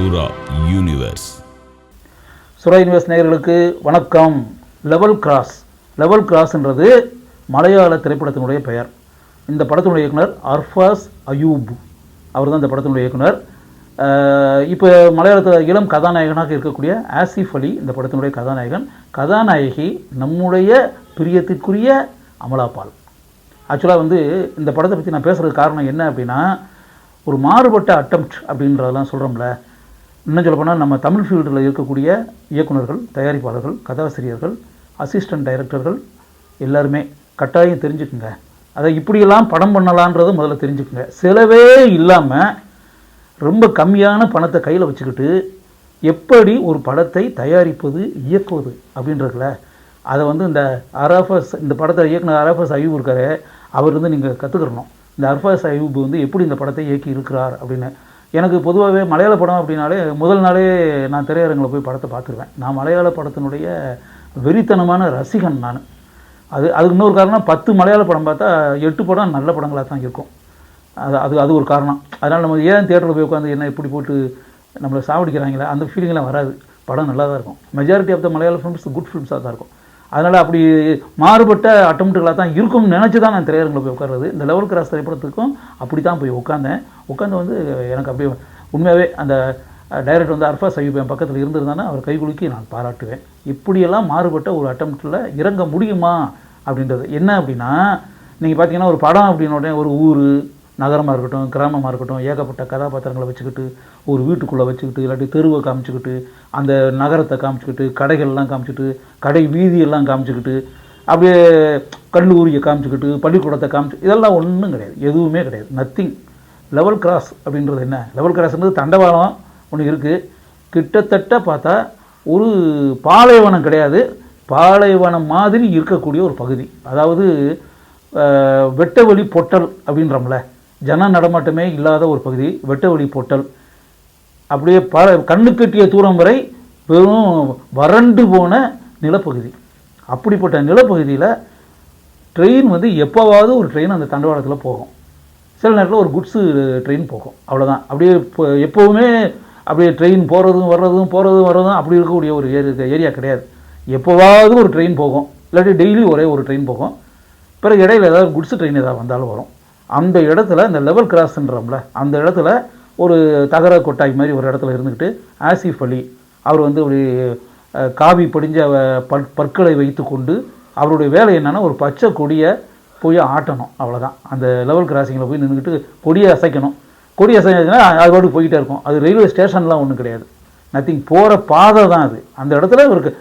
சூரா universe சுரா universe நேயர்களுக்கு வணக்கம். லெவல் கிராஸ் லெவல் கிராஸ்ன்றது மலையாள திரைப்படத்தினுடைய பெயர். இந்த படத்தினுடைய இயக்குனர் அர்ஃபாஸ் அயூப். அவர் தான் இந்த படத்தினுடைய இயக்குனர். இப்போ மலையாளத்தில் இளம் கதாநாயகனாக இருக்கக்கூடிய ஆசிஃப் அலி இந்த படத்தினுடைய கதாநாயகன். கதாநாயகி நம்முடைய பிரியத்திற்குரிய அமலாபால் ஆக்சுவலாக வந்து இந்த படத்தை பற்றி நான் பேசுகிறதுக்கு காரணம் என்ன அப்படின்னா ஒரு மாறுபட்ட அட்டம்ப்ட் அப்படின்றதெல்லாம் சொல்கிறோம்ல இன்னும் சொல்லப்போனால் நம்ம தமிழ் ஃபீல்டில் இருக்கக்கூடிய இயக்குனர்கள் தயாரிப்பாளர்கள் கதாசிரியர்கள் அசிஸ்டன்ட் டைரக்டர்கள் எல்லாருமே கட்டாயம் தெரிஞ்சுக்குங்க. அதை இப்படியெல்லாம் படம் பண்ணலான்றதை முதல்ல தெரிஞ்சுக்குங்க. செலவே இல்லாமல் ரொம்ப கம்மியான பணத்தை கையில் வச்சுக்கிட்டு எப்படி ஒரு படத்தை தயாரிப்பது இயக்குவது அப்படின்றதுல அதை வந்து இந்த அராஃபஸ் இந்த படத்தை இயக்குனர் அராஃபஸ் அயூப் இருக்காரு அவர் வந்து நீங்கள் கற்றுக்கிறணும் இந்த அர்ஃபாஸ் அயூப் வந்து எப்படி இந்த படத்தை இயக்கி இருக்கிறார் அப்படின்னு. எனக்கு பொதுவாகவே மலையாள படம் அப்படின்னாலே முதல் நாளே நான் திரையரங்கில் போய் படத்தை பார்த்துருவேன். நான் மலையாள படத்தினுடைய வெறித்தனமான ரசிகன் நான். அது அதுக்கு இன்னொரு காரணம் பத்து மலையாள படம் பார்த்தா எட்டு படம் நல்ல படங்களாக தான் இருக்கும். அது அது அது ஒரு காரணம். அதனால் நம்ம ஏன் தேட்டரில் போய் உட்காந்து என்ன இப்படி போட்டு நம்மளை சாவடிக்கிறாங்களே அந்த ஃபீலிங்லாம் வராது. படம் நல்லா தான் இருக்கும். மெஜாரிட்டி ஆஃப் த மலையாள ஃபிலிம்ஸ் குட் ஃபிலிம்ஸாக தான் இருக்கும். அதனால் அப்படி மாறுபட்ட அட்டம்ட்டுகளாக தான் இருக்கும்னு நினச்சி தான் நான் திரையரங்கில் போய் உட்கார்றது. இந்த லெவல் கிராஸ் திரைப்படத்துக்கும் அப்படி தான் போய் உட்காந்தேன் உட்காந்து வந்து எனக்கு அப்படியே உண்மையாகவே அந்த டைரக்டர் வந்து அர்ஃபா சயூப் என் பக்கத்தில் இருந்திருந்தானே அவர் கைகுலுக்கி நான் பாராட்டுவேன். இப்படியெல்லாம் மாறுபட்ட ஒரு அட்டம்ப்டில் இறங்க முடியுமா அப்படின்றது. என்ன அப்படின்னா நீங்கள் பார்த்தீங்கன்னா ஒரு படம் அப்படின்ன உடனே ஒரு ஊர் நகரமாக இருக்கட்டும் கிராமமாக இருக்கட்டும் ஏகப்பட்ட கதாபாத்திரங்களை வச்சுக்கிட்டு ஒரு வீட்டுக்குள்ளே வச்சுக்கிட்டு இல்லாட்டி தெருவை காமிச்சிக்கிட்டு அந்த நகரத்தை காமிச்சிக்கிட்டு கடைகள்லாம் காமிச்சிக்கிட்டு கடை வீதியெல்லாம் காமிச்சிக்கிட்டு அப்படியே கல்லூரியை காமிச்சிக்கிட்டு பள்ளிக்கூடத்தை காமிச்சு இதெல்லாம் ஒன்றும் கிடையாது. எதுவுமே கிடையாது. நத்திங் லெவல் கிராஸ் அப்படின்றது என்ன? லெவல் கிராஸ்ன்றது தண்டவாளம் ஒன்று இருக்குது கிட்டத்தட்ட பார்த்தா ஒரு பாலைவனம் கிடையாது. பாலைவனம் மாதிரி இருக்கக்கூடிய ஒரு பகுதி. அதாவது வெட்டவெளி பொட்டல் அப்படின்றோம்ல. ஜன நடமாட்டமே இல்லாத ஒரு பகுதி வெட்ட வழி பொட்டல். அப்படியே பல கண்ணுக்கெட்டிய தூரம் வரை வெறும் வறண்டு போன நிலப்பகுதி. அப்படிப்பட்ட நிலப்பகுதியில் ட்ரெயின் வந்து எப்போவாவது ஒரு ட்ரெயின் அந்த தண்டவாளத்தில் போகும். சில நேரத்தில் ஒரு குட்ஸு ட்ரெயின் போகும். அவ்வளோதான் அப்படியே இப்போ எப்போவுமே அப்படியே ட்ரெயின் போகிறதும் வர்றதும் போகிறதும் வர்றதும் அப்படி இருக்கக்கூடிய ஒரு ஏரி ஏரியா கிடையாது. எப்போவாவது ஒரு ட்ரெயின் போகும். இல்லாட்டி டெய்லி ஒரே ஒரு ட்ரெயின் போகும். பிறகு இடையில ஏதாவது குட்ஸு ட்ரெயின் ஏதாவது வந்தாலும் வரும். அந்த இடத்துல இந்த லெவல் கிராஸ்ன்றோம்ல அந்த இடத்துல ஒரு தகர கொட்டாய் மாதிரி ஒரு இடத்துல இருந்துக்கிட்டு ஆசிஃப் அலி அவர் வந்து ஒரு காவி படிஞ்ச அஹ், பற்களை வைத்து கொண்டு அவருடைய வேலை என்னென்னா ஒரு பச்சை கொடியை போய் ஆட்டணும் அவ்வளோதான் அந்த லெவல் கிராசிங்கில் போய் நின்றுக்கிட்டு கொடியை அசைக்கணும். கொடி அசைச்சுன்னா அது பாட்டுக்கு போய்கிட்டே இருக்கும். அது ரயில்வே ஸ்டேஷன்லாம் ஒன்றும் கிடையாது. நத்திங் போகிற பாதை தான் அது. அந்த இடத்துல இவருக்கு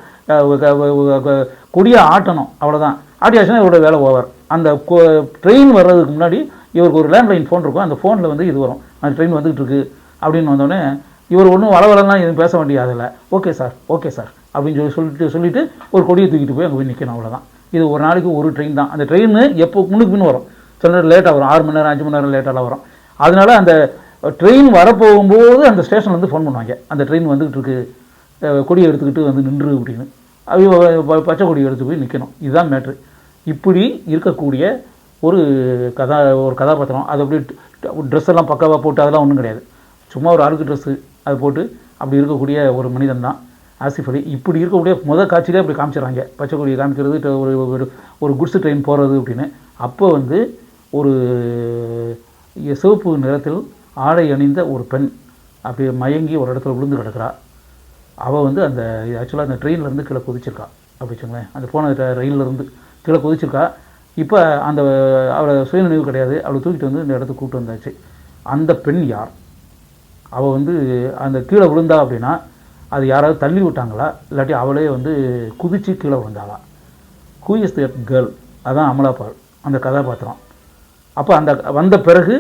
கொடியை ஆட்டணும் அவ்வளவுதான். ஆட்டியாச்சுன்னா இவரோட வேலை ஓவர் அந்த ட்ரெயின் வர்றதுக்கு முன்னாடி இவருக்கு ஒரு லேண்ட்லைன் ஃபோன் இருக்கும். அந்த ஃபோனில் வந்து இது வரும். அந்த ட்ரெயின் வந்துகிட்டு இருக்கு அப்படின்னு வந்தோடனே இவர் ஒன்றும் வளவலலாம் எதுவும் பேச வேண்டியதில்லை ஓகே சார் ஓகே சார் அப்படின்னு சொல்லி சொல்லிட்டு சொல்லிட்டு ஒரு கொடியை தூக்கிட்டு போய் அங்கே போய் நிற்கணும் அவ்வளோதான் இது ஒரு நாளைக்கு ஒரு ட்ரெயின் தான். அந்த ட்ரெயின் எப்போ முன்னுக்கு பின் வரும். சில நேரம் லேட்டாக வரும். ஆறு மணி நேரம் அஞ்சு மணி நேரம் லேட்டாக வரும். அதனால் அந்த ட்ரெயின் வரப்போகும்போது அந்த ஸ்டேஷன் வந்து ஃபோன் பண்ணுவாங்க. அந்த ட்ரெயின் வந்துகிட்டு இருக்கு கொடியை எடுத்துக்கிட்டு வந்து நின்று அப்படின்னு. அவங்க ப- பச்சை கொடி எடுத்து போய் நிற்கணும் இதுதான் மேட்ரு இப்படி இருக்கக்கூடிய ஒரு கதா ஒரு கதாபாத்திரம் அது அப்படியே ட்ரெஸ் எல்லாம் பக்காவாக போட்டு அதெல்லாம் ஒன்றும் கிடையாது. சும்மா ஒரு அழுக்கு ட்ரெஸ்ஸு அது போட்டு அப்படி இருக்கக்கூடிய ஒரு மனிதன் தான் ஆசிஃப் அலி. இப்படி இருக்கக்கூடிய முதல் காட்சியிலே அப்படி காமிச்சிடறாங்க. பச்சை கொடியை காமிக்கிறது ஒரு ஒரு ஒரு குட்ஸ் ட்ரெயின் போகிறது அப்படின்னு. அப்போ வந்து ஒரு சிவப்பு நிறத்தில் ஆடை அணிந்த ஒரு பெண் அப்படி மயங்கி ஒரு இடத்துல விழுந்து கிடக்கிறா. அவள் வந்து அந்த ஆக்சுவலாக அந்த ட்ரெயின்லேருந்து கீழே குதிச்சிருக்கா. அப்படி வச்சுங்களேன் அந்த போன ர- இருந்து கீழே குதிச்சிருக்கா. இப்போ அந்த அவளை சுயநினைவு கிடையாது. அவளை தூக்கிட்டு வந்து இந்த இடத்துக்கு கூப்பிட்டு வந்தாச்சு. அந்த பெண் யார்? அவள் வந்து அந்த கீழே விழுந்தா அப்படின்னா அது யாராவது தள்ளி விட்டாங்களா? இல்லாட்டி அவளே வந்து குதித்து கீழே விழுந்தாளா? ஹூ இஸ் தட் கேர்ள் அதான் அமலாபால் அந்த கதாபாத்திரம். அப்போ அந்த வந்த பிறகு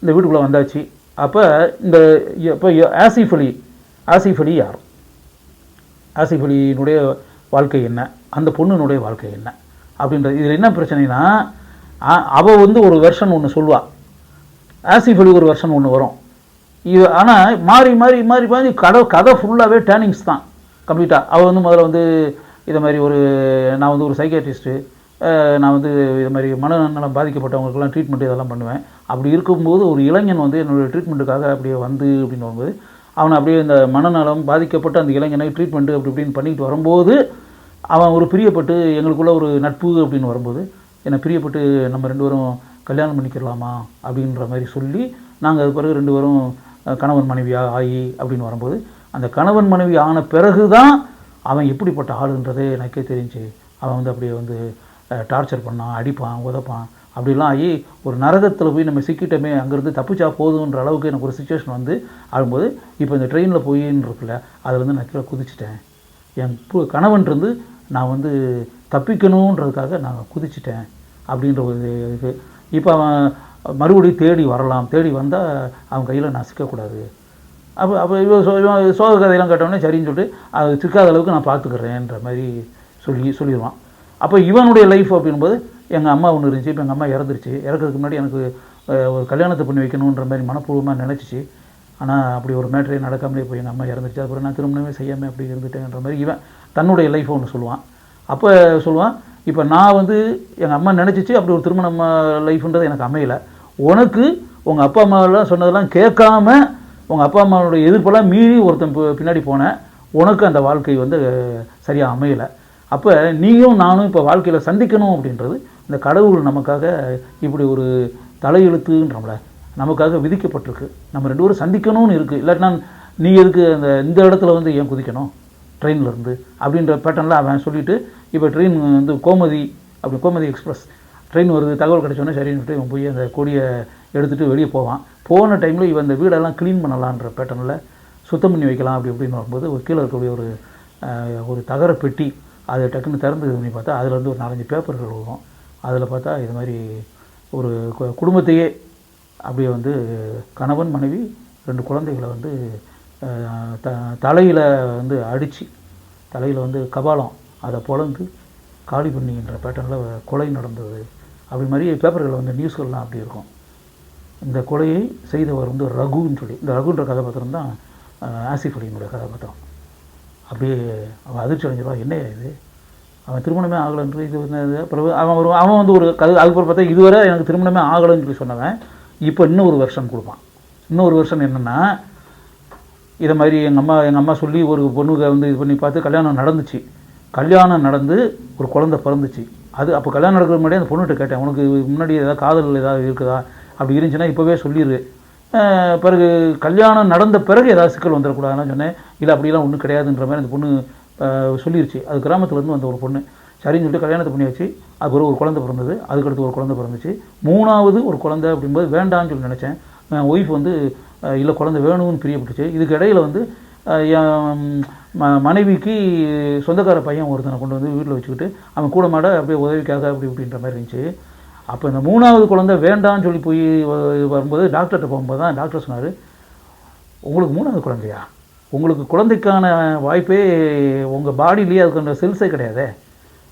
இந்த வீட்டுக்குள்ளே வந்தாச்சு. அப்போ இந்த இப்போ ஆசிஃப் அலி ஆசிஃப் அலி யார்? ஆசிஃப் அலியினுடைய வாழ்க்கை என்ன? அந்த பொண்ணுனுடைய வாழ்க்கை என்ன? அப்படின்றது இதில் என்ன பிரச்சனைனா அவள் வந்து ஒரு வெர்ஷன் ஒன்று சொல்லுவாள் ஆசிஃப் அலி ஒரு வெர்ஷன் ஒன்று வரும். இது ஆனால் மாறி மாறி மாறி மாறி கதை கதை ஃபுல்லாகவே டேர்னிங்ஸ் தான். கம்ப்ளீட்டாக அவள் வந்து முதல்ல வந்து இதை மாதிரி ஒரு நான் வந்து ஒரு சைக்காட்ரிஸ்ட்டு நான் வந்து இது மாதிரி மனநலம் பாதிக்கப்பட்டவங்களுக்கெல்லாம் ட்ரீட்மெண்ட் இதெல்லாம் பண்ணுவேன். அப்படி இருக்கும்போது ஒரு இளைஞன் வந்து என்னுடைய ட்ரீட்மெண்ட்டுக்காக அப்படியே வந்து அப்படின்னு வரும்போது அவனை அப்படியே இந்த மனநலம் பாதிக்கப்பட்ட அந்த இளைஞனை ட்ரீட்மெண்ட்டு அப்படி இப்படின்னு பண்ணிட்டு வரும்போது அவன் ஒரு பிரியப்பட்டு எங்களுக்குள்ள ஒரு நட்பு அப்படின்னு வரும்போது என்னை பிரியப்பட்டு நம்ம ரெண்டு பேரும் கல்யாணம் பண்ணிக்கிறலாமா? அப்படின்ற மாதிரி சொல்லி நாங்கள் அது பிறகு ரெண்டு பேரும் கணவன் மனைவியாக ஆகி அப்படின்னு வரும்போது அந்த கணவன் மனைவி ஆன பிறகு தான் அவன் எப்படிப்பட்ட ஆளுன்றதே எனக்கே தெரிஞ்சு அவன் வந்து அப்படியே வந்து டார்ச்சர் பண்ணான் அடிப்பான் உதைப்பான் அப்படிலாம் ஆகி ஒரு நரகத்தில் போய் நம்ம சிக்கிட்டோமே அங்கேருந்து தப்பிச்சா போதுன்ற அளவுக்கு எனக்கு ஒரு சுச்சுவேஷன் வந்து ஆகும்போது இப்போ இந்த ட்ரெயினில் போயின்னு இருக்குல்ல அதில் வந்து நான் கீழே குதிச்சிட்டேன். என் பு- கணவன் இருந்து நான் வந்து தப்பிக்கணுன்றதுக்காக நான் குதிச்சிட்டேன் அப்படின்ற ஒரு இது. இப்போ அவன் மறுபடியும் தேடி வரலாம். தேடி வந்தால் அவன் கையில் நான் சிக்கக்கூடாது. அப்போ அப்போ இவன் சோ இவன் சோக கதையெல்லாம் கேட்டோடனே சரின்னு சொல்லிட்டு அது சிக்காத அளவுக்கு நான் பார்த்துக்கிறேன்ற மாதிரி சொல்லி சொல்லிடுவான். அப்போ இவனுடைய லைஃப் அப்படின்போது எங்கள் அம்மா ஒன்று இருந்துச்சு. இப்போ எங்கள் அம்மா இறந்துருச்சு. இறக்கிறதுக்கு முன்னாடி எனக்கு ஒரு கல்யாணத்தை பண்ணி வைக்கணுன்ற மாதிரி மனப்பூர்வமாக நினச்சிச்சு. ஆனால் அப்படி ஒரு மேட்ரே நடக்காமலே போய் எங்கள் அம்மா இறந்துருச்சு. அப்புறம் நான் திருமணமே செய்யாமல் அப்படி இருந்துட்டேன்ற மாதிரி இவன் தன்னுடைய லைஃப் ஒன்று சொல்லுவான். அப்போ சொல்லுவான் இப்போ நான் வந்து எங்கள் அம்மா நினச்சிச்சு அப்படி ஒரு திருமணம் லைஃப்ன்றது எனக்கு அமையலை. உனக்கு உங்கள் அப்பா அம்மாவெல்லாம் சொன்னதெல்லாம் கேட்காம உங்கள் அப்பா அம்மாவோட எதிர்ப்பெல்லாம் மீறி ஒருத்தன் பின்னாடி போனேன் உனக்கு அந்த வாழ்க்கை வந்து சரியாக அமையலை. அப்போ நீயும் நானும் இப்போ வாழ்க்கையில் சந்திக்கணும் அப்படின்றது இந்த கடவுள் நமக்காக இப்படி ஒரு தலையெழுத்துன்றோம்ல. நமக்காக விதிக்கப்பட்டிருக்கு. நம்ம ரெண்டு பேரும் சந்திக்கணும்னு இருக்குது இல்லாட்டினா நீ எதுக்கு அந்த இந்த இடத்துல வந்து ஏன் குதிக்கணும்? ட்ரெயினில் இருந்து. அப்படின்ற பேட்டர்னில் அவன் சொல்லிவிட்டு இப்போ ட்ரெயின் வந்து கோமதி அப்படி கோமதி எக்ஸ்பிரஸ் ட்ரெயின் வருது தகவல் கிடச்சோன்னே சரின்னு சொல்லிட்டு இவன் போய் அந்த கொடியை எடுத்துகிட்டு வெளியே போவான். போன டைமில் இவன் இந்த வீடெல்லாம் க்ளீன் பண்ணலான்ற பேட்டர்னில் சுத்தம் பண்ணி வைக்கலாம் அப்படி இப்படின்னு வரும்போது ஒரு கீழே இருக்கக்கூடிய ஒரு ஒரு தகர பெட்டி அதை டக்குன்னு திறந்து இது பண்ணி பார்த்தா அதில் வந்து ஒரு நாலஞ்சு பேப்பர்கள் வரும். அதில் பார்த்தா இது மாதிரி ஒரு குடும்பத்தையே அப்படியே வந்து கணவன் மனைவி ரெண்டு குழந்தைகளை வந்து த தலையில் வந்து அடித்து தலையில் வந்து கபாலம் அதை பொழந்து காலி பண்ணின்ற பேட்டர்னில் கொலை நடந்தது. அப்படி மாதிரி பேப்பர்களில் வந்து நியூஸ்கள்லாம் அப்படி இருக்கும். இந்த கொலையை செய்தவர் வந்து ரகுன்னு சொல்லி இந்த ரகுன்ற கதாபாத்திரம் தான் ஆசிஃப் அலியினுடைய கதாபாத்திரம். அப்படியே அவன் அதிர்ச்சி அடைஞ்சிருவா என்ன இது? அவன் திருமணமே ஆகலைன்ற இது இது அப்புறம் அவன் ஒரு அவன் வந்து ஒரு கது அதுக்கப்புறம் பார்த்தா இதுவரை எனக்கு திருமணமே ஆகலைன்னு சொல்லி சொன்னவன். இப்போ இன்னும் ஒரு வெர்ஷன் கொடுப்பான். இன்னும் ஒரு என்னென்னா இதை மாதிரி எங்கள் அம்மா எங்கள் அம்மா சொல்லி ஒரு பொண்ணுக்கு வந்து இது பண்ணி பார்த்து கல்யாணம் நடந்துச்சு. கல்யாணம் நடந்து ஒரு குழந்தை பிறந்துச்சு. அது அப்போ கல்யாணம் நடக்கிற முன்னாடி அந்த பொண்ணுகிட்ட கேட்டேன் உனக்கு முன்னாடி ஏதாவது காதல் ஏதாவது இருக்குதா? அப்படி இருந்துச்சுன்னா இப்போவே சொல்லிடு பிறகு கல்யாணம் நடந்த பிறகு ஏதாவது சிக்கல் வந்துடக்கூடாதுன்னு சொன்னேன். இல்லை அப்படிலாம் ஒன்றும் கிடையாதுன்ற மாதிரி அந்த பொண்ணு சொல்லிருச்சு. அது கிராமத்துலேருந்து வந்த ஒரு பொண்ணு. சரின்னு சொல்லிட்டு கல்யாணத்தை பண்ணி வச்சு அதுக்கு ஒரு ஒரு குழந்தை பிறந்தது. அதுக்கடுத்து ஒரு குழந்தை பிறந்துச்சு. மூணாவது ஒரு குழந்தை அப்படிங்கும்போது வேண்டாம்னு சொல்லி நினச்சேன். என் ஒய்ஃப் வந்து இல்லை குழந்தை வேணும்னு பிரியப்பட்டுச்சு. இதுக்கு இடையில் வந்து என் ம மனைவிக்கு சொந்தக்கார பையன் ஒருத்தனை கொண்டு வந்து வீட்டில் வச்சுக்கிட்டு அவன் கூட மாட அப்படியே உதவிக்காக அப்படி இப்படின்ற மாதிரி இருந்துச்சு. அப்போ இந்த மூணாவது குழந்தை வேண்டான்னு சொல்லி போய் வரும்போது டாக்டர்கிட்ட போகும்போது தான் டாக்டர் சொன்னார் உங்களுக்கு மூணாவது குழந்தையா? உங்களுக்கு குழந்தைக்கான வாய்ப்பே உங்கள் பாடியிலேயே அதுக்கான செல்ஸே கிடையாதே?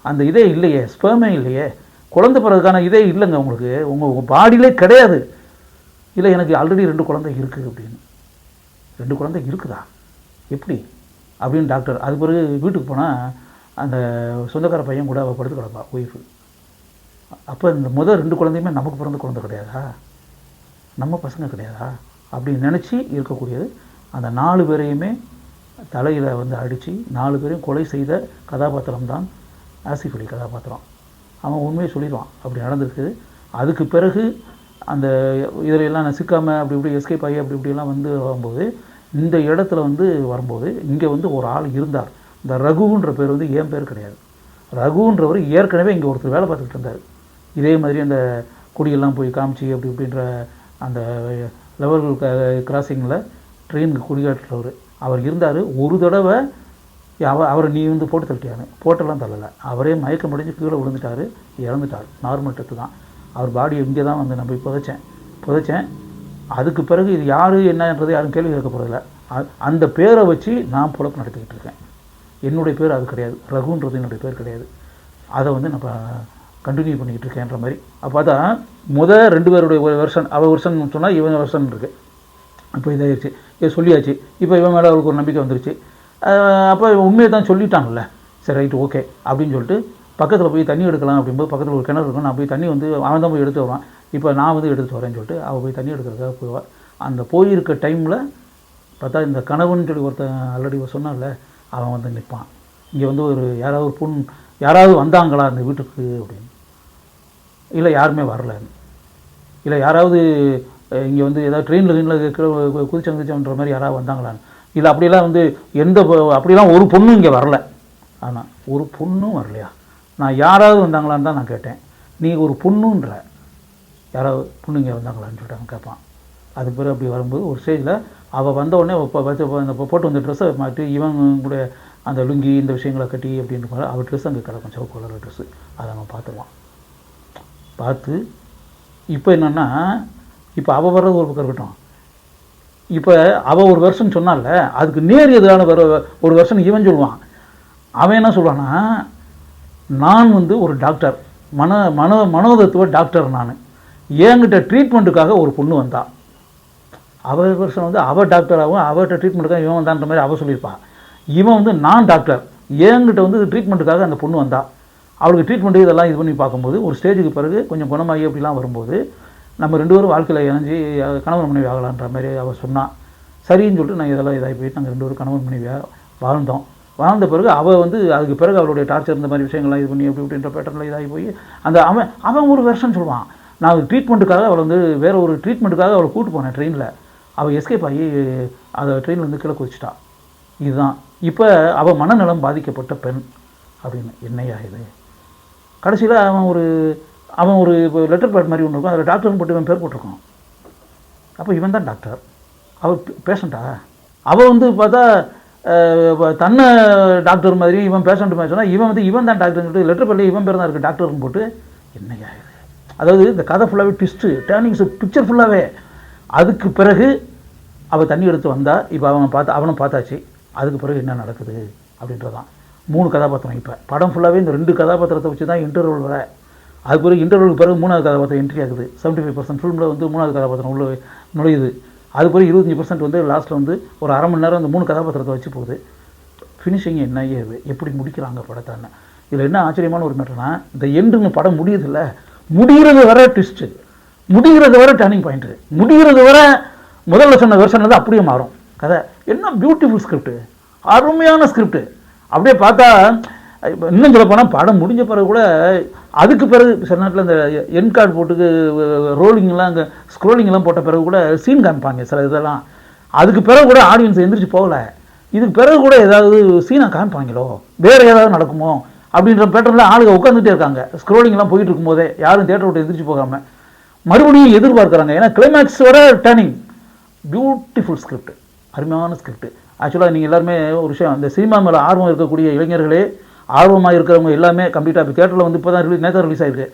அந்த இதே இல்லையே ஸ்பெர்மே இல்லையே. குழந்தை பிறகுக்கான இதே இல்லைங்க உங்களுக்கு. உங்கள் உங்கள் பாடியிலே கிடையாது. இல்லை எனக்கு ஆல்ரெடி ரெண்டு குழந்தை இருக்குது அப்படின்னு. ரெண்டு குழந்தை இருக்குதா? எப்படி? அப்படின்னு டாக்டர் அது பிறகு வீட்டுக்கு போனால் அந்த சொந்தக்கார பையன் கூட அவள் படுத்து கிடப்பா ஒய்ஃபு அப்போ இந்த முதல் ரெண்டு குழந்தையுமே நமக்கு பிறந்த குழந்தை கிடையாதா? நம்ம பசங்க கிடையாதா? அப்படின்னு நினச்சி இருக்கக்கூடியது அந்த நாலு பேரையுமே தலையில் வந்து அடித்து நாலு பேரையும் கொலை செய்த கதாபாத்திரம் தான் ஆசிஃப் அலி கதாபாத்திரம். அவன் உண்மையை சொல்லிடுவான். அப்படி நடந்திருக்குது அதுக்கு பிறகு அந்த இதில் எல்லாம் நான் அப்படி இப்படி எஸ்கேப் ஆகி அப்படி இப்படியெல்லாம் வந்து வரும்போது இந்த இடத்துல வந்து வரும்போது இங்கே வந்து ஒரு ஆள் இருந்தார். இந்த ரகுன்ற பேர் வந்து என் பேர் கிடையாது. ரகுன்றவர் ஏற்கனவே இங்கே ஒருத்தர் வேலை பார்த்துக்கிட்டு இருந்தார். இதே மாதிரி அந்த குடியெல்லாம் போய் காமிச்சு அப்படி இப்படின்ற அந்த லெவல் கிராசிங்கில் ட்ரெயினுக்கு குடிகாட்டுறவர் அவர் இருந்தார். ஒரு தடவை அவர் அவரை நீ வந்து போட்டு தள்ளிட்டியான்னு போட்டெல்லாம் தள்ளலை. அவரே மயக்கம் முடிஞ்சு கீழே விழுந்துட்டார் இறந்துட்டார். நார்மல் டெத்து தான். அவர் பாடியை இங்கே தான் வந்து நம்ம புதைச்சேன். புதைச்சேன். அதுக்கு பிறகு இது யார் என்னன்றது யாரும் கேள்வி கேட்க போகிறதில்ல அந்த பேரை வச்சு நான் பொழப்பு நடத்திக்கிட்டு இருக்கேன். என்னுடைய பேர் அது கிடையாது. ரகுன்றது என்னுடைய பேர் கிடையாது. அதை வந்து நம்ம கண்டினியூ பண்ணிக்கிட்டு இருக்கேன்ற மாதிரி. அப்போ பார்த்தா முதல் ரெண்டு பேருடைய ஒரு வருஷன் அவள் வருஷன் சொன்னால் இவன் வருஷன் இருக்குது இப்போ இதாகிடுச்சு இது சொல்லியாச்சு. இப்போ இவன் மேலே அவருக்கு ஒரு நம்பிக்கை வந்துருச்சு. அப்போ உண்மையை தான் சொல்லிட்டாங்கல்ல. சரி ரைட்டு ஓகே அப்படின்னு சொல்லிட்டு பக்கத்தில் போய் தண்ணி எடுக்கலாம் அப்படிம்போது பக்கத்தில் ஒரு கிணறு இருக்கும். நான் போய் தண்ணி வந்து அவன் தான் போய் எடுத்து வருவான். இப்போ நான் வந்து எடுத்து வரேன்னு சொல்லிட்டு அவள் போய் தண்ணி எடுக்கிறதுக்காக போயிடுவாள் அந்த போயிருக்க டைமில் பார்த்தா இந்த கணவன் சொல்லி ஒருத்தன் ஆல்ரெடி சொன்னான்ல அவன் வந்து நிற்பான் இங்கே வந்து ஒரு யாராவது ஒரு பொண்ணு யாராவது வந்தாங்களா அந்த வீட்டுக்கு அப்படின்னு. இல்லை யாருமே வரல. இல்லை யாராவது இங்கே வந்து ஏதாவது ட்ரெயினில் ட்ரெயினில் குதிச்சு குதிச்சோன்ற மாதிரி யாராவது வந்தாங்களான்னு. இது அப்படிலாம் வந்து எந்த அப்படிலாம் ஒரு பொண்ணும் இங்கே வரல. ஆனால் ஒரு பொண்ணும் வரலையா? நான் யாராவது வந்தாங்களான்னு தான் நான் கேட்டேன். நீ ஒரு பொண்ணுன்ற. யாராவது பொண்ணு இங்கே வந்தாங்களான்னு சொல்லிட்டு அவன் கேட்பான். அதுக்கு பிறகு அப்படி வரும்போது ஒரு ஸ்டேஜில் அவள் வந்த உடனே இப்போ வச்சு இந்த போட்டு வந்த ட்ரெஸ்ஸை மாற்றி இவன் கூட அந்த லுங்கி இந்த விஷயங்களை கட்டி அப்படின்னு அவள் ட்ரெஸ் அங்கே கிடக்கும் சிவப்பு கலர் ட்ரெஸ்ஸு அதை அவன் பார்த்துருவான். பார்த்து இப்போ என்னென்னா இப்போ அவள் வர்றது ஒரு பக்கம் இருக்கட்டும். இப்போ அவள் ஒரு வருஷன் சொன்னால அதுக்கு நேர் எதிரான வேற ஒரு வருஷன் இவன் சொல்லுவான். அவன் என்ன சொல்லுவான்னா நான் வந்து ஒரு டாக்டர் மன மனோ மனோதத்துவ டாக்டர் நான். என்கிட்ட ட்ரீட்மெண்ட்டுக்காக ஒரு பொண்ணு வந்தான் அவள் வருஷம் வந்து அவள் டாக்டராகவும் அவர்கிட்ட ட்ரீட்மெண்ட்டுக்காக இவன் வந்தான்ற மாதிரி அவள் சொல்லியிருப்பான் இவன் வந்து நான் டாக்டர் என்கிட்ட வந்து ட்ரீட்மெண்ட்டுக்காக அந்த பொண்ணு வந்தா. அவளுக்கு ட்ரீட்மெண்ட்டு இதெல்லாம் இது பண்ணி பார்க்கும்போது ஒரு ஸ்டேஜுக்கு பிறகு கொஞ்சம் குணமாகி அப்படிலாம் வரும்போது நம்ம ரெண்டு பேரும் வாழ்க்கையில் இணைஞ்சி கணவன் மனைவி ஆகலான்ற மாதிரி அவள் சொன்னான் சரின்னு சொல்லிட்டு நான் இதெல்லாம் இதாகி போயிட்டு நாங்கள் ரெண்டு பேரும் கணவன் மனைவியாக வாழ்ந்தோம். வாழ்ந்த பிறகு அவள் வந்து அதுக்கு பிறகு அவளுடைய டார்ச்சர் இந்த மாதிரி விஷயங்கள்லாம் இது பண்ணி எப்படி இப்படின்ற பேட்டர்னில் இதாகி போய் அந்த அவன் அவன் ஒரு வருஷம் சொல்லுவான். நான் ட்ரீட்மெண்ட்டுக்காக அவளை வந்து வேறு ஒரு ட்ரீட்மெண்ட்டுக்காக அவளை கூட்டு போனேன் ட்ரெயினில் அவள் எஸ்கேப் ஆகி அதை ட்ரெயினில் கீழே குதிச்சிட்டா. இதுதான். இப்போ அவள் மனநலம் பாதிக்கப்பட்ட பெண் அப்படின்னு என்னையா இது? கடைசியில் அவன் ஒரு அவன் ஒரு லெட்டர் பேட் மாதிரி ஒன்று இருக்கும். அதில் டாக்டர்னு போட்டு இவன் பேர் போட்டிருக்கான். அப்போ இவன் தான் டாக்டர் அவள் பேஷண்ட்டா அவள் வந்து பார்த்தா தன்னை டாக்டர் மாதிரி இவன் பேஷண்ட் மாதிரி சொன்னால் இவன் வந்து இவன் தான் டாக்டர்னு சொல்லிட்டு லெட்டர் பேரில் இவன் பேர் தான் இருக்குது டாக்டர்னு போட்டு என்னையா இது? அதாவது இந்த கதை ஃபுல்லாகவே ட்விஸ்ட்டு டேர்னிங்ஸ் பிக்சர் ஃபுல்லாகவே அதுக்கு பிறகு அவள் தண்ணி எடுத்து வந்தா இப்போ அவன் பார்த்து அவனை பார்த்தாச்சு அதுக்கு பிறகு என்ன நடக்குது அப்படின்றதான். மூணு கதாபாத்திரம் இப்போ. படம் ஃபுல்லாகவே இந்த ரெண்டு கதாபாத்திரத்தை வச்சு தான் இன்டர்வல் வர அதுக்கு பிறகு இன்டர்வலுக்கு பிறகு மூணாவது கதாபாத்திரம் என்ட்ரி ஆகுது. செவன்ட்டி ஃபைவ் பர்சன்ட் ஃபிலிமில் வந்து மூணாவது கதாபாத்திரம் உள்ள நுழையுது. அது பிறகு இருபத்தஞ்சி பர்சன்ட் வந்து லாஸ்ட்டில் வந்து ஒரு அரை மணி நேரம் அந்த மூணு கதாபாத்திரத்தை வச்சு போகுது. ஃபினிஷிங் என்ன ஏது? எப்படி முடிக்கிறாங்க படத்தான்னு. இதில் என்ன ஆச்சரியமான ஒரு மேட்டர்னா இந்த எண்டுன்னு படம் முடியுதுல்ல முடிகிறது வர ட்விஸ்ட்டு முடிகிறது வர டேர்னிங் பாயிண்ட்டு முடிகிறது வர முதல்ல சொன்ன வெர்ஷன் வந்து அப்படியே மாறும். கதை. என்ன பியூட்டிஃபுல் ஸ்கிரிப்ட் அருமையான ஸ்கிரிப்ட் அப்படியே பார்த்தா இன்னும் சொல்ல போனால் படம் முடிஞ்ச பிறகு கூட அதுக்கு பிறகு சில நேரத்தில் இந்த என் கார்டு போட்டுக்கு ரோலிங்லாம் அங்கே ஸ்க்ரோலிங்லாம் போட்ட பிறகு கூட சீன் காமிப்பாங்க சில இதெல்லாம். அதுக்கு பிறகு கூட ஆடியன்ஸ் எந்திரிச்சு போகல. இதுக்கு பிறகு கூட ஏதாவது சீனை காமிப்பாங்களோ? வேறு ஏதாவது நடக்குமோ? அப்படின்ற பேட்டர்ல ஆளுங்க உட்காந்துட்டே இருக்காங்க. ஸ்க்ரோலிங்லாம் போயிட்டு இருக்கும்போதே யாரும் தேட்டர் விட்டு எந்திரிச்சு போகாமல் மறுபடியும் எதிர்பார்க்குறாங்க. ஏன்னா கிளைமேக்ஸ் வர டேர்னிங் பியூட்டிஃபுல் ஸ்கிரிப்ட் அருமையான ஸ்கிரிப்ட் ஆக்சுவலாக நீங்கள் எல்லாருமே ஒரு விஷயம் அந்த சினிமா மேலே ஆர்வம் இருக்கக்கூடிய இளைஞர்களே ஆர்வமாக இருக்கிறவங்க எல்லாமே கம்ப்ளீட்டாக இப்போ தேட்டரில் வந்து இப்போ தான் ரிலீஸ் நேற்று ரிலீஸ் ஆயிருக்கு.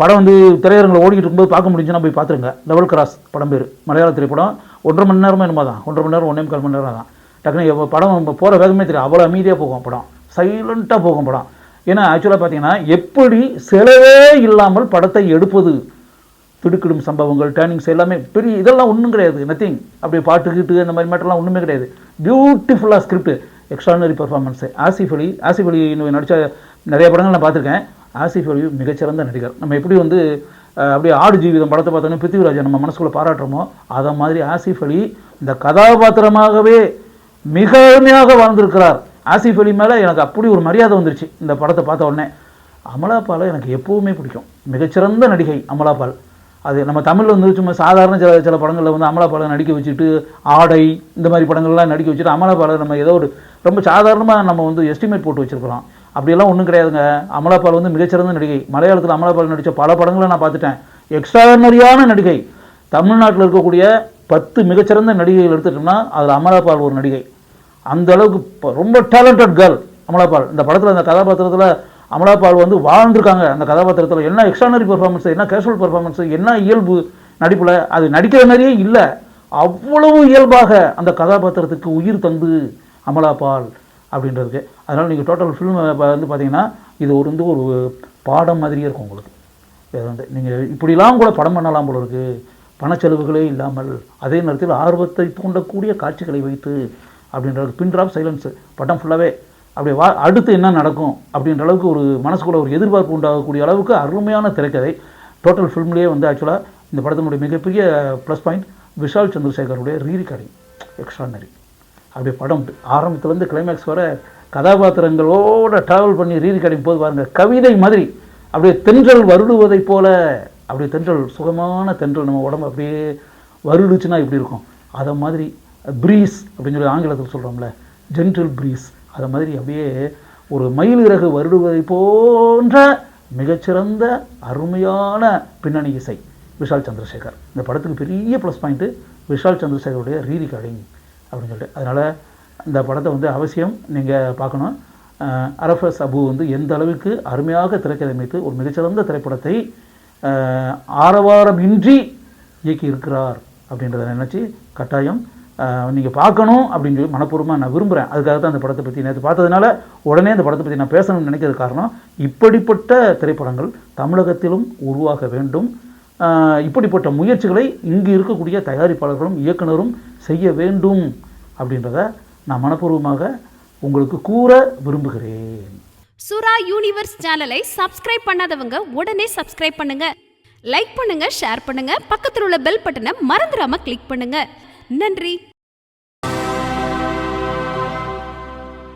படம் வந்து திரையரங்கில் ஓடிக்கிட்டு இருக்கும்போது பார்க்க முடிஞ்சுன்னா போய் பார்த்துருங்க. லெவல் கிராஸ் படம் பேர். மலையாள திரைப்படம். ஒன்றரை மணி நேரமே என்னமோ தான் ஒன்றரை மணி நேரம் ஒன்றே கால் மணி நேரம் தான் டக்குனு படம் போகிற வேகமே தெரியும் அவ்வளோ அமைதியாக போகும் படம். சைலண்ட்டாக போகும் படம். ஏன்னா ஆக்சுவலாக பார்த்தீங்கன்னா எப்படி செலவே இல்லாமல் படத்தை எடுப்பது? திடுக்கிடும் சம்பவங்கள் டேர்னிங்ஸ் எல்லாமே பெரிய இதெல்லாம் ஒன்றும் கிடையாது. நத்திங் அப்படி பாட்டு கீட்டு அந்த மாதிரி மேட்டர்லாம் ஒன்றுமே கிடையாது. பியூட்டிஃபுல்லாக script extraordinary performance Asif Ali Asif Ali நடித்த நிறைய படங்கள் நான் பார்த்துருக்கேன். ஆசிஃப் அலி மிகச்சிறந்த நடிகர். நம்ம எப்படி வந்து அப்படியே ஆடு ஜீவிதம் படத்தை பார்த்தோன்னா பிருத்திவிராஜ் நம்ம மனசுக்குள்ளே பாராட்டுறோமோ அதை மாதிரி ஆசிஃப் அலி இந்த கதாபாத்திரமாகவே மிக அருமையாக வாழ்ந்திருக்கிறார். ஆசிஃப் அலி மேலே எனக்கு அப்படி ஒரு மரியாதை வந்துருச்சு இந்த படத்தை பார்த்த உடனே. அமலாபாலை எனக்கு எப்போவுமே பிடிக்கும். மிகச்சிறந்த நடிகை அமலாபால். அது நம்ம தமிழில் வந்து சும்மா சாதாரண சில சில படங்களில் வந்து அமலாபாலை நடிக்க வச்சுட்டு ஆடை இந்த மாதிரி படங்கள்லாம் நடிக்க வச்சுட்டு அமலாபாலை நம்ம ஏதோ ஒரு ரொம்ப சாதாரணமாக நம்ம வந்து எஸ்டிமேட் போட்டு வச்சுருக்கிறோம். அப்படியெல்லாம் ஒன்றும் கிடையாதுங்க. அமலாபால் வந்து மிகச்சிறந்த நடிகை. மலையாளத்தில் அமலாபால் நடித்த பல படங்களை நான் பார்த்துட்டேன். எக்ஸ்ட்ராடனரியான நடிகை. தமிழ்நாட்டில் இருக்கக்கூடிய பத்து மிகச்சிறந்த நடிகைகள் எடுத்துட்டோம்னா அதில் அமலாபால் ஒரு நடிகை. அந்த அளவுக்கு ரொம்ப டேலண்டட் கேர்ள் அமலாபால். இந்த படத்தில் அந்த கதாபாத்திரத்தில் அமலாபால் வந்து வாழ்ந்துருக்காங்க. அந்த கதாபாத்திரத்தில் என்ன எக்ஸ்ட்ரானரி பெர்ஃபார்மன்ஸ் என்ன கேஷுவல் பெர்ஃபார்மன்ஸ் என்ன இயல்பு நடிப்பில் அது நடிக்கிற மாதிரியே இல்லை. அவ்வளவு இயல்பாக அந்த கதாபாத்திரத்துக்கு உயிர் தந்து அமலாபால் அப்படின்றதுக்கு அதனால் நீங்கள் டோட்டல் ஃபிலிம் வந்து பார்த்தீங்கன்னா இது ஒரு வந்து ஒரு பாடம் மாதிரியே இருக்கும் உங்களுக்கு. இது வந்து நீங்கள் இப்படிலாம் கூட படம் பண்ணலாம் போல இருக்குது பணச்செலவுகளே இல்லாமல் அதே நேரத்தில் ஆர்வத்தை தூண்டக்கூடிய காட்சிகளை வைத்து அப்படின்றது பின் ட்ராப் சைலன்ஸ் படம் ஃபுல்லாகவே அப்படியே வா அடுத்து என்ன நடக்கும் அப்படின்ற அளவுக்கு ஒரு மனசுக்குள்ள ஒரு எதிர்பார்ப்பு உண்டாகக்கூடிய அளவுக்கு அருமையான திரைக்கதை. டோட்டல் ஃபில்ம்லேயே வந்து ஆக்சுவலாக இந்த படத்தினுடைய மிகப்பெரிய ப்ளஸ் பாயிண்ட் விஷால் சந்திரசேகருடைய ரீரிகார்டிங். ரெக்கார்டிங் எக்ஸ்ட்ரானரி அப்படியே படம் ஆரம்பத்துலேருந்து கிளைமேக்ஸ் வர கதாபாத்திரங்களோட ட்ராவல் பண்ணி ரீதி போது பாருங்கள் கவிதை மாதிரி அப்படியே தென்றல் வருடுவதைப் போல அப்படியே தென்றல் சுகமான தென்றல் நம்ம உடம்பு அப்படியே வருடுச்சுன்னா இப்படி இருக்கும்? அதை மாதிரி ப்ரீஸ் அப்படின்னு சொல்லி ஆங்கிலத்தில் சொல்கிறோம்ல ஜென்டில் ப்ரீஸ் அதை மாதிரி அப்படியே ஒரு மயில் இறகு வருடுவதை போன்ற மிகச்சிறந்த அருமையான பின்னணி இசை விஷால் சந்திரசேகர். இந்த படத்துக்கு பெரிய ப்ளஸ் பாயிண்ட்டு விஷால் சந்திரசேகருடைய ரீதி கடிங் அப்படின்னு சொல்லிட்டு. அதனால் இந்த படத்தை வந்து அவசியம் நீங்கள் பார்க்கணும். அரஃபஸ் அபு வந்து எந்த அளவுக்கு அருமையாக திரைக்கதைமைத்து ஒரு மிகச்சிறந்த திரைப்படத்தை ஆரவாரமின்றி இயக்கி இருக்கிறார் அப்படின்றத நினச்சி கட்டாயம் நீங்கள் பார்க்கணும் அப்படின்னு சொல்லி மனப்பூர்வமாக நான் விரும்புகிறேன் அதுக்காக தான் அந்த படத்தை பற்றி நேற்று பார்த்ததுனால உடனே அந்த படத்தை பற்றி நான் பேசணும்னு நினைக்கிறது காரணம் இப்படிப்பட்ட திரைப்படங்கள் தமிழகத்திலும் உருவாக வேண்டும். இப்படிப்பட்ட முயற்சிகளை இங்கு இருக்கக்கூடிய தயாரிப்பாளர்களும் இயக்குனரும் செய்ய வேண்டும் அப்படின்றத நான் மனப்பூர்வமாக உங்களுக்கு கூற விரும்புகிறேன். சுரா யூனிவர்ஸ் சேனலை சப்ஸ்கிரைப் பண்ணாதவங்க உடனே சப்ஸ்கிரைப் பண்ணுங்க. லைக் பண்ணுங்க ஷேர் பண்ணுங்க. பக்கத்தில் உள்ள பெல் பட்டனை மறந்துடாம கிளிக் பண்ணுங்க. நன்றி.